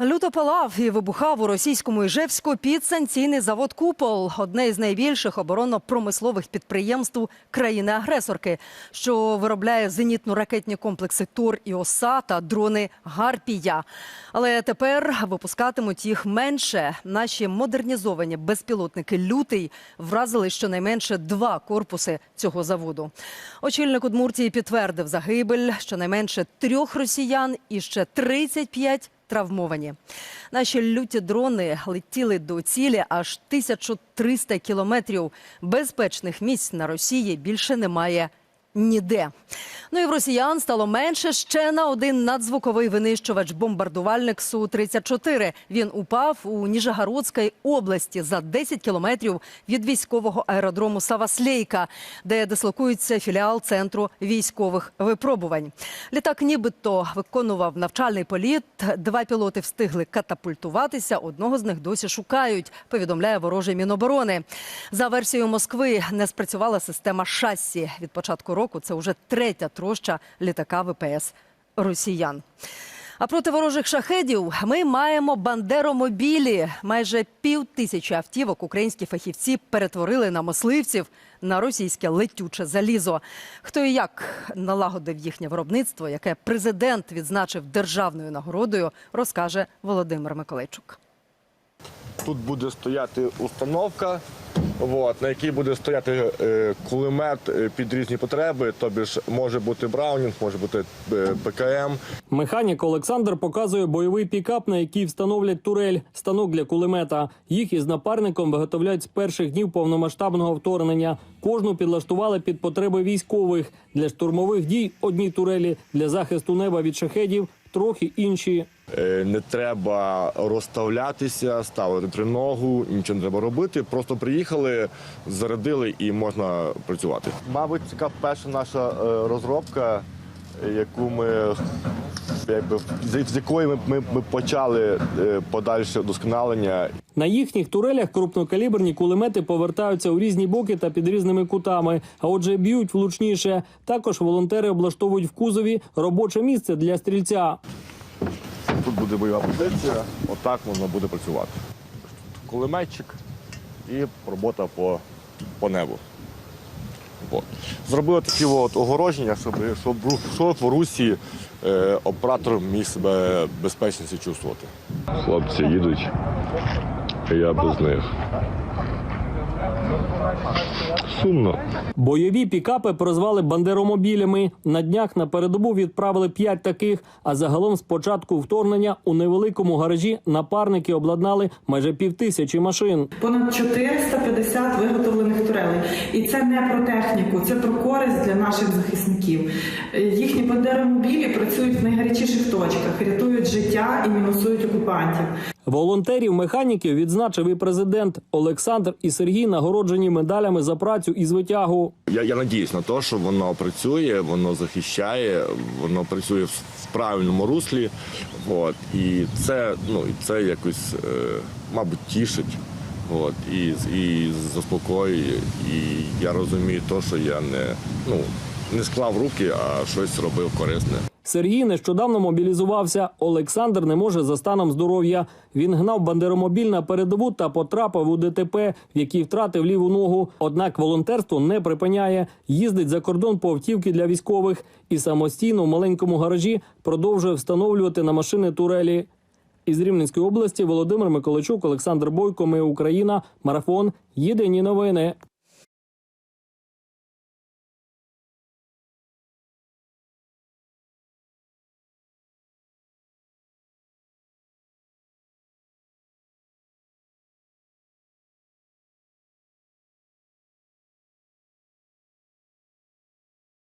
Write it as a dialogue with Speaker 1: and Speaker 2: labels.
Speaker 1: Люто палав і вибухав у російському Іжевську підсанкційний завод Купол, одне із найбільших оборонно-промислових підприємств країни-агресорки, що виробляє зенітно-ракетні комплекси Тор і Оса та дрони Гарпія. Але тепер випускатимуть їх менше. Наші модернізовані безпілотники Лютий вразили щонайменше два корпуси цього заводу. Очільник Удмуртії підтвердив загибель щонайменше трьох росіян і ще 35 травмовані. Наші люті дрони летіли до цілі аж 1300 кілометрів. Безпечних місць на Росії більше немає ніде. Ну і в росіян стало менше ще на один надзвуковий винищувач-бомбардувальник Су-34. Він упав у Ніжегородській області за 10 кілометрів від військового аеродрому Саваслейка, де дислокується філіал центру військових випробувань. Літак нібито виконував навчальний політ. Два пілоти встигли катапультуватися. Одного з них досі шукають. Повідомляє ворожий міноборони. За версією Москви не спрацювала система шасі. Від початку року це вже третя троща літака ВПС росіян. А проти ворожих шахедів ми маємо бандеромобілі. Майже пів тисячі автівок українські фахівці перетворили на мисливців на російське летюче залізо. Хто і як налагодив їхнє виробництво, яке президент відзначив державною нагородою, розкаже Володимир Миколайчук.
Speaker 2: Тут буде стояти установка, от, на якій буде стояти е, кулемет е, під різні потреби. Тобі ж може бути Браунінг, може бути е, ПКМ.
Speaker 3: Механік Олександр показує бойовий пікап, на який встановлять турель, станок для кулемета. Їх із напарником виготовляють з перших днів повномасштабного вторгнення. Кожну підлаштували під потреби військових для штурмових дій. Одні турелі для захисту неба від шахедів, трохи інші.
Speaker 2: Е, Не треба розставлятися, ставити триногу, нічого не треба робити. Просто приїхали, зарядили і можна працювати. Мабуть, така перша наша е, розробка, яку ми якби з з якої ми, ми, ми почали е, подальше вдосконалення
Speaker 3: На їхніх турелях крупнокаліберні кулемети повертаються у різні боки та під різними кутами, а отже, б'ють влучніше. Також волонтери облаштовують в кузові робоче місце для стрільця.
Speaker 2: Тут буде бойова позиція, отак воно буде працювати. Кулеметчик і робота по, по небу. От. Зробили такі от огороження, щоб, щоб, щоб в русі е, оператор міг себе безпечніше чувствувати. Хлопці їдуть, а я без них. Сумно.
Speaker 3: Бойові пікапи прозвали бандеромобілями. На днях на передову відправили п'ять таких. А загалом з початку вторгнення у невеликому гаражі напарники обладнали майже півтисячі машин.
Speaker 4: Понад 450 виготовлених турелей. І це не про техніку, це про користь для наших захисників. Е, Їхні бандеромобілі працюють в найгарячіших точках, рятують життя і мінусують окупантів.
Speaker 3: Волонтерів механіків відзначив і президент Олександр і Сергій нагороджені медалями за працю і звитягу.
Speaker 2: Я, я надіюсь на те, що воно працює, воно захищає, воно працює в, в правильному руслі. От. І це, ну, це якось, е, мабуть, тішить. От, і, і заспокоює. І я розумію те, що я не, ну, не склав руки, а щось робив корисне.
Speaker 3: Сергій нещодавно мобілізувався. Олександр не може за станом здоров'я. Він гнав бандеромобіль на передову та потрапив у ДТП, в якій втратив ліву ногу. Однак волонтерство не припиняє. Їздить за кордон по автівки для військових і самостійно в маленькому гаражі продовжує встановлювати на машини турелі. Із Рівненської області Володимир Миколайчук, Олександр Бойко. Ми Україна. Марафон. Єдині новини.